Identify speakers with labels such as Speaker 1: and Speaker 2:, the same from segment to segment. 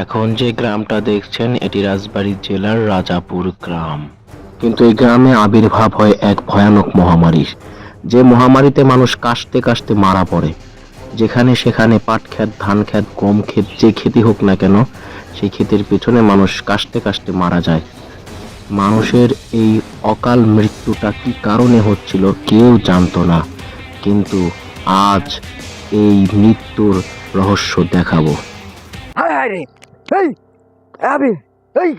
Speaker 1: এখন যে গ্রামটা দেখছেন, এটি রাজবাড়ী জেলার রাজাপুর গ্রাম। কিন্তু এই গ্রামে আবির্ভাব হয় এক ভয়ানক মহামারীর যে মহামারীতে মানুষ কাশতে কাশতে মারা পড়ে, যেখানে সেখানে পাট ক্ষেত, ধান ক্ষেত, গম ক্ষেত, যে খেতি হোক না কেন, সেই ক্ষেতের পেছনে মানুষ কাশতে কাশতে মারা যায়। মানুষের এই অকাল মৃত্যুটা কি কারণে হচ্ছিল কেউ জানতো না। কিন্তু আজ এই মৃত্যুর রহস্য দেখাবো।
Speaker 2: এই আবির এই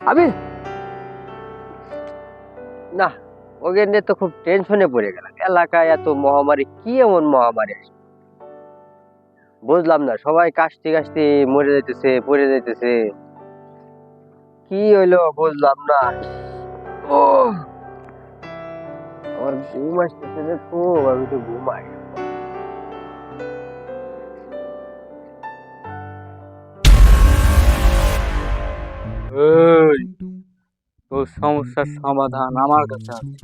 Speaker 2: আবির। না তো খুব টেনশনে পড়ে গেলাম। এলাকায় এত মহামারী, কি এমন মহামারী বুঝলাম না, সবাই কাশতে কাশতে মরে যাইতেছে, পড়ে যাইতেছে। কি হইল বুঝলাম না। ও আমার ঘুম আসতেছে খুব, আমি তো ঘুমাই।
Speaker 3: এই তোর সমস্যার সমাধান আমার কাছে আছে।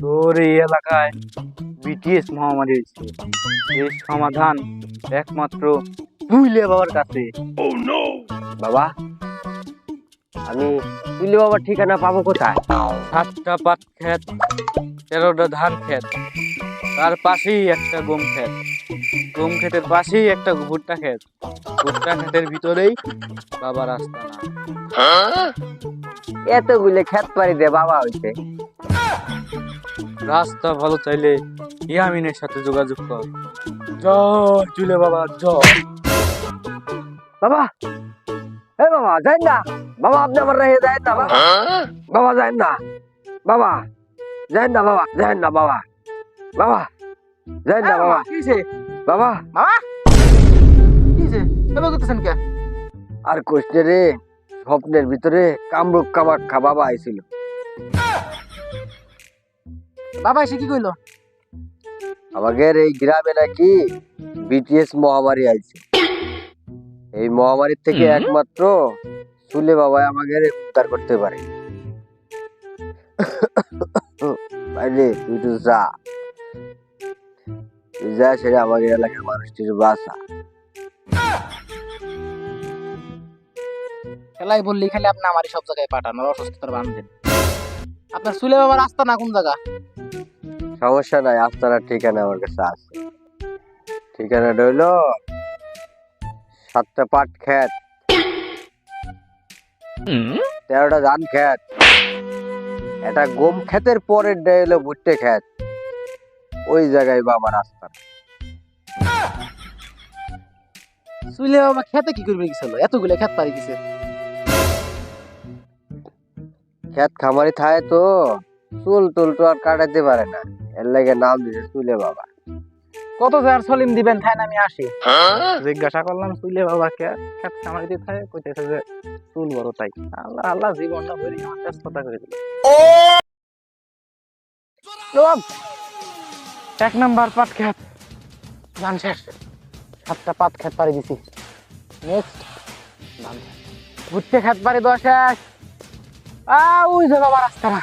Speaker 3: তোর এই এলাকায় বিটিএস মহামারী হয়েছে। এর সমাধান একমাত্র তুইলে বাবার কাছে।
Speaker 2: বাবা আমি তুলে বাবার ঠিকানা পাবো কোথায়?
Speaker 3: সাতটা পাট ক্ষেত তেরোটা ধান ক্ষেত। তার পাশেই একটা গম ক্ষেত। গম ক্ষেতের পাশেই একটা ভুট্টা ক্ষেত। ভুট্টা ক্ষেতের ভিতরেই বাবার আস্তানা
Speaker 2: এতগুলো খেত পাড়ি দিয়ে বাবা হইছে।
Speaker 3: রাস্তা ভালো চাইলে ইয়ামিনের সাথে যোগাযোগ কর। জয় চুলে বাবা জয়।
Speaker 2: বাবা! হে বাবা যাই না। বাবা আপনি আমার রেখে যায় না বাবা। বাবা যায় না। বাবা যায় না বাবা যায় না বাবা। বাবা না বাবা।
Speaker 3: কিছে
Speaker 2: বাবা।
Speaker 3: কিছে এবার করতেছেন কে
Speaker 2: আর কোষ্ঠে রে স্বপ্নের ভিতরে কামরূপ কামাক্ষা বাবা আইছিল।
Speaker 3: বাবা এসে কি কইলো?
Speaker 2: আমাদের এই গ্রামে নাকি বিটিএস মহামারী আইছে। এই মহামারীর থেকে একমাত্র সুলে বাবা আমাদের উদ্ধার করতে পারে। বাইরে তুই তো যা। যা সেটা আমাদের এলাকার মানুষটির বাসা।
Speaker 4: খেলাই বললি খালি আপনি আমারই সব জায়গায় পাঠান আর অসুস্থতার বান্ধেন আপনার চুলে বাবার রাস্তা না কোন জায়গা?
Speaker 2: সমস্যা নাই আপনার ঠিকানা আমার কাছে আছে। ঠিকানাটা হইল সাতটা পাট খেত তেরোটা ধান খেত এটা গম ক্ষেতের পরের ডে হলো ভুট্টে খেত ওই জায়গায় বাবা রাস্তা
Speaker 4: চুলে বাবা খেতে কি করবে গেছিল এতগুলো খেত পারি গেছে
Speaker 2: খেত খামারি থাকে তো চুল টুল তো আর কাটাতে পারে না। এর লাগে নাম দিছে চুলে বাবা।
Speaker 4: কত জার সলিম দিবেন তাই না আমি আসি। জিজ্ঞাসা করলাম চুলে বাবা কে? খেত খামারি দিয়ে থাকে কইতেছে যে চুল বড় তাই। আল্লাহ আল্লাহ জীবনটা বলি আমার ব্যস্ততা করে দিল। এক নাম্বার পাট খেত। ধান শেষ। সাতটা পাত খেত পাড়ি দিছি। নেক্সট ধান ঘুরতে খেত পাড়ি দেওয়া শেষ। ওই যে বাবা রাস্তা না